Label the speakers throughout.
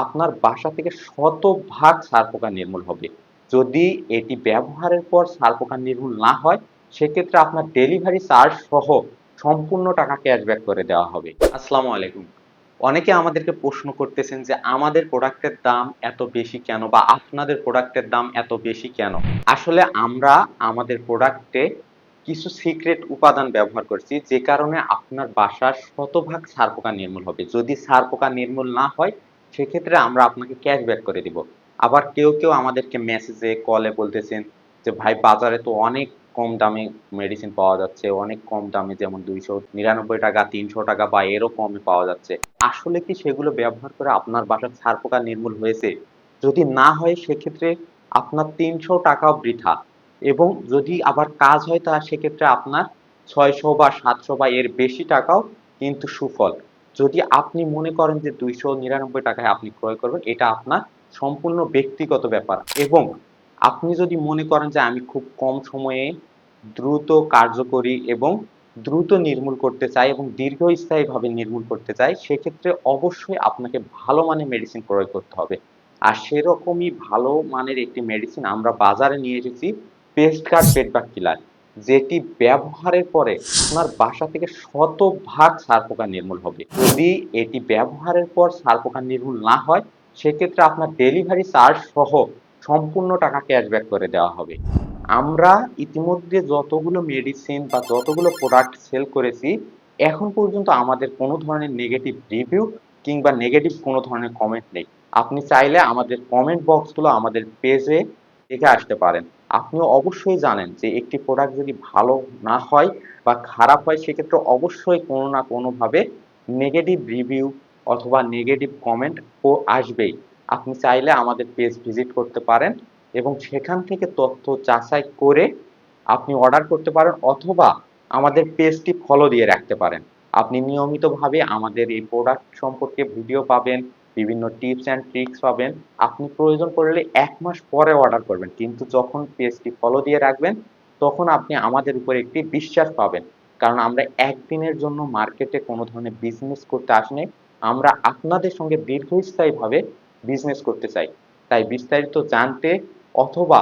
Speaker 1: আপনার বাসা থেকে শতভাগ সারপোকা নির্মূল হবে। যদি এটি ব্যবহারের পর সারপোকা নির্মূল না হয়, সেক্ষেত্রে আপনার ডেলিভারি চার্জ সহ সম্পূর্ণ টাকা ক্যাশব্যাক করে দেওয়া হবে। আসসালামু আলাইকুম। অনেকে আমাদেরকে প্রশ্ন করতেছেন যে, আমাদের প্রোডাক্টের দাম এত বেশি কেন বা আপনাদের প্রোডাক্টের দাম এত বেশি কেন? আসলে আমরা আমাদের প্রোডাক্টে কিছু সিক্রেট উপাদান ব্যবহার করছি, যে কারণে আপনার বাসার শতভাগ সারপোকা নির্মূল হবে। যদি সারপোকা নির্মূল না হয় সেক্ষেত্রে আমরা আপনাকে ক্যাশব্যাক করে দিব। আবার কেউ কেউ আমাদেরকে মেসেজে কলে বলতেছেন যে, ভাই, বাজারে তো অনেক কম দামে মেডিসিন পাওয়া যাচ্ছে, অনেক কম দামে যেমন দুইশো নিরানব্বই টাকা, তিনশো টাকা বা এরও কমে পাওয়া যাচ্ছে। আসলে কি সেগুলো ব্যবহার করে আপনার বাসার ছারপোকা নির্মূল হয়েছে? যদি না হয়, সেক্ষেত্রে আপনার তিনশো টাকাও বৃথা। এবং যদি আবার কাজ হয়, তা সেক্ষেত্রে আপনার ছয়শো বা সাতশো বা এর বেশি টাকাও কিন্তু সুফল। যদি আপনি মনে করেন যে দুইশো নিরানব্বই টাকায় আপনি ক্রয় করবেন, এটা আপনার সম্পূর্ণ ব্যক্তিগত ব্যাপার। এবং আপনি যদি মনে করেন যে আমি খুব কম সময়ে দ্রুত কার্যকরী এবং দ্রুত নির্মূল করতে চাই এবং দীর্ঘস্থায়ীভাবে নির্মূল করতে চাই, সেক্ষেত্রে অবশ্যই আপনাকে ভালো মানের মেডিসিন ক্রয় করতে হবে। আর সেরকমই ভালো মানের একটি মেডিসিন আমরা বাজারে নিয়ে এসেছি পেস্ট গার্ড বেডবাগ কিলার যেটি ব্যবহারের পরে আপনার বাসা থেকে শতভাগ সারপোকা নির্মূল হবে। যদি এটি ব্যবহারের পর সারপোকা নির্মূল না হয়, সেক্ষেত্রে আপনার ডেলিভারি চার্জ সহ সম্পূর্ণ টাকা ক্যাশব্যাক করে দেওয়া হবে। আমরা ইতিমধ্যে যতগুলো মেডিসিন বা যতগুলো প্রোডাক্ট সেল করেছি, এখন পর্যন্ত আমাদের কোনো ধরনের নেগেটিভ রিভিউ কিংবা নেগেটিভ কোনো ধরনের কমেন্ট নেই। আপনি চাইলে আমাদের কমেন্ট বক্সগুলো আমাদের পেজে দেখে আসতে পারেন। আপনিও অবশ্যই জানেন যে একটি প্রোডাক্ট যদি ভালো না হয় বা খারাপ হয়, সেক্ষেত্রে অবশ্যই কোনো না কোনোভাবে নেগেটিভ রিভিউ অথবা নেগেটিভ কমেন্ট ও আসবেই। আপনি চাইলে আমাদের পেজ ভিজিট করতে পারেন এবং সেখান থেকে তথ্য যাচাই করে আপনি অর্ডার করতে পারেন অথবা আমাদের পেজটি ফলো দিয়ে রাখতে পারেন। আপনি নিয়মিতভাবে আমাদের এই প্রোডাক্ট সম্পর্কে ভিডিও পাবেন বিভিন্ন টিপস অ্যান্ড ট্রিক্স পাবেন। আপনি প্রয়োজন পড়লে এক মাস পরে অর্ডার করবেন। কিন্তু যখন পেজটি ফলো দিয়ে রাখবেন, তখন আপনি আমাদের উপর একটি বিশ্বাস পাবেন। কারণ আমরা একদিনের জন্য মার্কেটে কোনো ধরনের বিজনেস করতে আসিনি আমরা আপনাদের সঙ্গে দীর্ঘস্থায়ীভাবে বিজনেস করতে চাই। তাই বিস্তারিত জানতে অথবা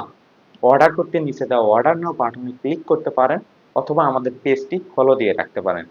Speaker 1: অর্ডার করতে নিচে দেওয়া অর্ডার নাও বাটনে ক্লিক করতে পারেন, অথবা আমাদের পেজটি ফলো দিয়ে রাখতে পারেন।